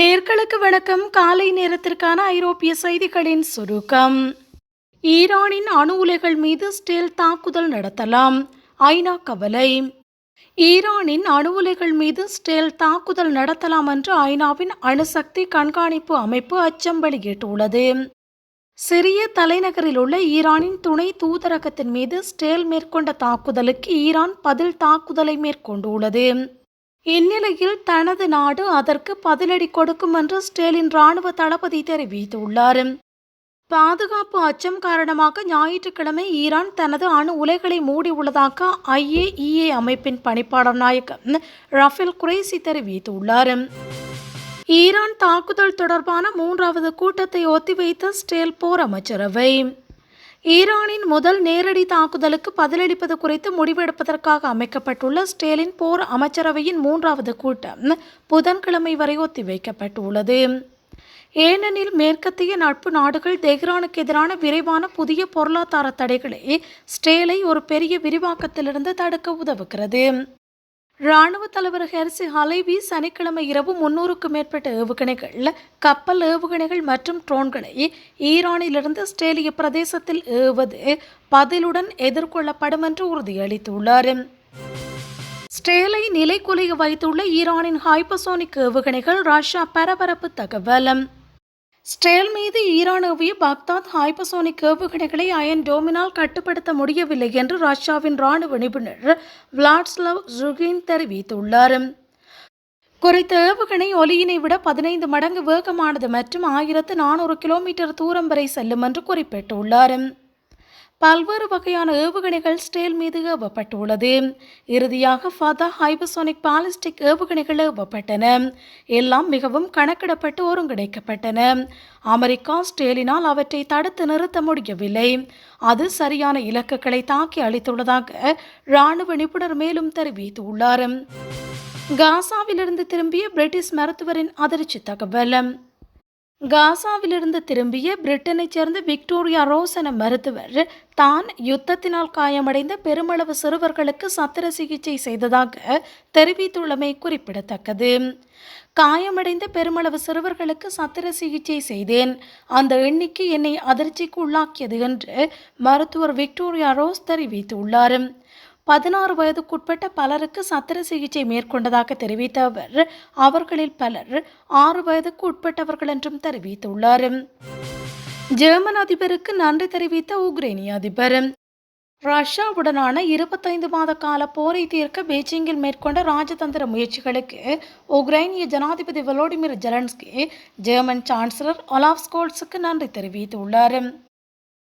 நேர்களுக்கு வணக்கம். காலை நேரத்திற்கான ஐரோப்பிய செய்திகளின் சுருக்கம். ஈரானின் அணு உலைகள் மீது ஸ்டேல் தாக்குதல் நடத்தலாம். ஐநா கவலை. ஈரானின் அணு உலைகள் மீது ஸ்டேல் தாக்குதல் நடத்தலாம் என்று ஐநாவின் அணுசக்தி கண்காணிப்பு அமைப்பு அச்சம் வெளியிட்டுள்ளது. சிறிய தலைநகரில் உள்ள ஈரானின் துணை தூதரகத்தின் மீது ஸ்டேல் மேற்கொண்ட தாக்குதலுக்கு ஈரான் பதில் தாக்குதலை மேற்கொண்டுள்ளது. இந்நிலையில் தனது நாடு அதற்கு பதிலடி கொடுக்கும் என்று ஸ்டேலின் ராணுவ தளபதி தெரிவித்துள்ளார். பாதுகாப்பு அச்சம் காரணமாக ஞாயிற்றுக்கிழமை ஈரான் தனது அணு உலைகளை மூடியுள்ளதாக ஐஏஇஏ அமைப்பின் பணிப்பாளர் நாயகம் ரஃபேல் குரேசி தெரிவித்துள்ளார். ஈரான் தாக்குதல் தொடர்பான மூன்றாவது கூட்டத்தை ஒத்திவைத்த ஸ்டேல் போர் அமைச்சரவை ஈரானின் முதல் நேரடி தாக்குதலுக்கு பதிலளிப்பது குறித்து முடிவெடுப்பதற்காக அமைக்கப்பட்டுள்ள ஸ்டேலின் போர் அமைச்சரவையின் மூன்றாவது கூட்டம் புதன்கிழமை வரை ஒத்திவைக்கப்பட்டுள்ளது. ஏனெனில் மேற்கத்திய நட்பு நாடுகள் தெஹ்ரானுக்கு எதிரான விரைவான புதிய பொருளாதார தடைகளை ஸ்டேலை ஒரு பெரிய விரிவாக்கத்திலிருந்து தடுக்க உதவுகிறது. ராணுவ தலைவர் ஹெர்சி ஹலைவி சனிக்கிழமை இரவு முன்னூறுக்கும் மேற்பட்ட ஏவுகணைகள் கப்பல் ஏவுகணைகள் மற்றும் ட்ரோன்களை ஈரானிலிருந்து ஆஸ்திரேலிய பிரதேசத்தில் ஏவது பதிலுடன் எதிர்கொள்ளப்படும் என்று உறுதியளித்துள்ளார். ஸ்டேலை நிலைக்குலைய வைத்துள்ள ஈரானின் ஹைப்பசோனிக் ஏவுகணைகள் ரஷ்யா பரபரப்பு தகவல். ஸ்டேல் மீது ஈரான் பாக்தாத் ஹைப்பசோனிக் ஏவுகணைகளை அயன் டோமினால் கட்டுப்படுத்த முடியவில்லை என்று ரஷ்யாவின் ராணுவ நிபுணர் விளாட்ஸ்லவ் ஜுகின் தெரிவித்துள்ளார். குறித்த ஏவுகணை ஒலியினை விட பதினைந்து மடங்கு வேகமானது மற்றும் ஆயிரத்து நானூறு கிலோமீட்டர் தூரம் வரை செல்லும் என்று குறிப்பிட்டுள்ளார். பல்வேறு வகையான ஏவுகணைகள் ஸ்டேல் மீது ஏவப்பட்டுள்ளது. இறுதியாக ஃபதா ஹைபசோனிக் பாலிஸ்டிக் ஏவுகணைகள் ஏவப்பட்டன. எல்லாம் மிகவும் கணக்கிடப்பட்டு ஒருங்கிணைக்கப்பட்டன. அமெரிக்கா ஸ்டேலினால் அவற்றை தடுத்து நிறுத்த முடியவில்லை. அது சரியான இலக்குகளை தாக்கி அளித்துள்ளதாக இராணுவ நிபுணர் மேலும் தெரிவித்துள்ளார். காசாவிலிருந்து திரும்பிய பிரிட்டிஷ் மருத்துவரின் அதிர்ச்சி தகவல். காசாவிலிருந்து திரும்பிய பிரிட்டனைச் சேர்ந்த விக்டோரியா ரோஸ் என மருத்துவர் தான் யுத்தத்தினால் காயமடைந்த பெருமளவு சிறுவர்களுக்கு சத்திர சிகிச்சை செய்ததாக தெரிவித்துள்ளமை குறிப்பிடத்தக்கது. காயமடைந்த பெருமளவு சிறுவர்களுக்கு சத்திர சிகிச்சை செய்தேன். அந்த எண்ணிக்கை என்னை அதிர்ச்சிக்கு உள்ளாக்கியது என்று மருத்துவர் விக்டோரியா ரோஸ் தெரிவித்துள்ளார். பதினாறு வயதுக்குட்பட்ட பலருக்கு சத்திர சிகிச்சை மேற்கொண்டதாக தெரிவித்த அவர் அவர்களில் பலர் ஆறு வயதுக்கு உட்பட்டவர்கள் என்றும் தெரிவித்துள்ளார். ஜெர்மன் அதிபருக்கு நன்றி தெரிவித்த உக்ரைனிய அதிபர். ரஷ்யாவுடனான இருபத்தைந்து மாத கால போரை தீர்க்க பெய்ஜிங்கில் மேற்கொண்ட ராஜதந்திர முயற்சிகளுக்கு உக்ரைனிய ஜனாதிபதி Volodymyr Zelensky German chancellor Olaf ஸ்கோல்ஸுக்கு நன்றி தெரிவித்துள்ளார்.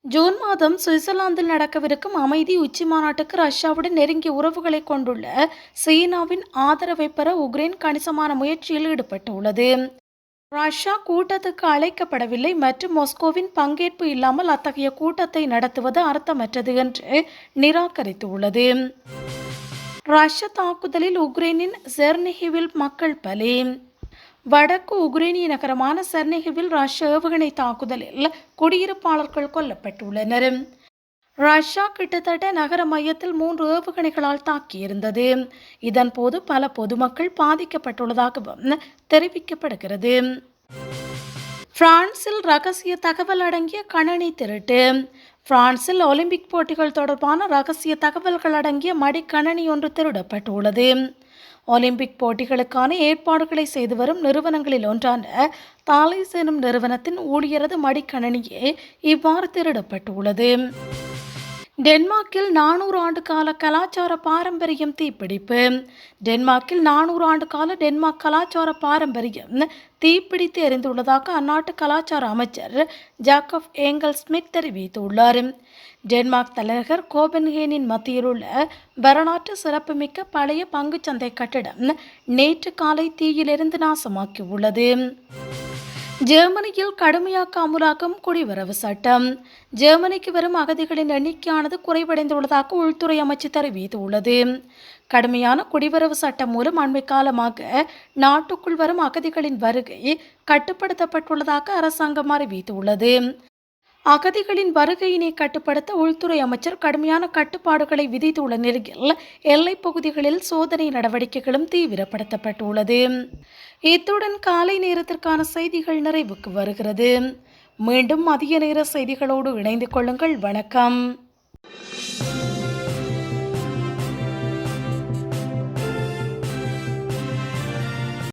ஜூன் மாதம் சுவிட்சர்லாந்தில் நடக்கவிருக்கும் அமைதி உச்சி மாநாட்டுக்கு ரஷ்யாவுடன் நெருங்கிய உறவுகளை கொண்டுள்ள சீனாவின் ஆதரவை பெற உக்ரைன் கணிசமான முயற்சியில் ஈடுபட்டுள்ளது. ரஷ்யா கூட்டத்துக்கு அழைக்கப்படவில்லை மற்றும் மொஸ்கோவின் பங்கேற்பு இல்லாமல் அத்தகைய கூட்டத்தை நடத்துவது அர்த்தமற்றது என்று நிராகரித்துள்ளது. ரஷ்ய தாக்குதலில் உக்ரைனின் ஜெர்னிஹிவில் மக்கள் பலி. வடக்கு உக்ரைனிய நகரமான சர்னிகிவில் ரஷ்ய ஏவுகணை தாக்குதலில் குடியிருப்பாளர்கள் கொல்லப்பட்டுள்ளனர். ரஷ்யா கிட்டத்தட்ட நகர மையத்தில் மூன்று ஏவுகணைகளால் தாக்கியிருந்தது. இதன் போது பல பொதுமக்கள் பாதிக்கப்பட்டுள்ளதாகவும் தெரிவிக்கப்படுகிறது. பிரான்சில் ரகசிய தகவல் அடங்கிய கணனி திருட்டு. பிரான்சில் ஒலிம்பிக் போட்டிகள் தொடர்பான ரகசிய தகவல்கள் அடங்கிய மடிக்கணனி ஒன்று திருடப்பட்டுள்ளது. ஒலிம்பிக் போட்டிகளுக்கான ஏற்பாடுகளை செய்து வரும் நிறுவனங்களில் ஒன்றான தாலிஸ் எனும் நிறுவனத்தின் ஊழியரது மடிக்கணனியே இவ்வாறு திருடப்பட்டுள்ளது. டென்மார்க்கில் நானூறு ஆண்டு கால கலாச்சார பாரம்பரியம் தீப்பிடிப்பு. டென்மார்க்கில் நானூறு ஆண்டு கால டென்மார்க் கலாச்சார பாரம்பரியம் தீப்பிடித்து எரிந்துள்ளதாக அந்நாட்டு கலாச்சார அமைச்சர் ஜாக்கப் ஏங்கல் ஸ்மித் தெரிவித்துள்ளார். டென்மார்க் தலைநகர் கோபன்ஹேனின் மத்தியில் உள்ள வரலாற்று சிறப்புமிக்க பழைய பங்குச்சந்தை கட்டிடம் நேற்று காலை தீயிலிருந்து நாசமாக்கியுள்ளது. ஜெர்மனியில் கடுமையாக்க அமுலாக்கம் குடிவரவு சட்டம். ஜெர்மனிக்கு வரும் அகதிகளின் எண்ணிக்கையானது குறைவடைந்துள்ளதாக உள்துறை அமைச்சு தெரிவித்துள்ளது. கடுமையான குடிவரவு சட்டம் மூலம் அண்மை காலமாக நாட்டுக்குள் வரும் அகதிகளின் வருகை கட்டுப்படுத்தப்பட்டுள்ளதாக அரசாங்கம் அறிவித்துள்ளது. அகதிகளின் வருகையினை கட்டுப்படுத்த உள்துறை அமைச்சர் கடுமையான கட்டுப்பாடுகளை விதித்துள்ள நிலையில் எல்லைப் பகுதிகளில் சோதனை நடவடிக்கைகளும் தீவிரப்படுத்தப்பட்டுள்ளது. இத்துடன் காலை நேரத்திற்கான செய்திகள் நிறைவுக்கு வருகிறது. மீண்டும் மதிய நேர செய்திகளோடு இணைந்து கொள்ளுங்கள். வணக்கம்.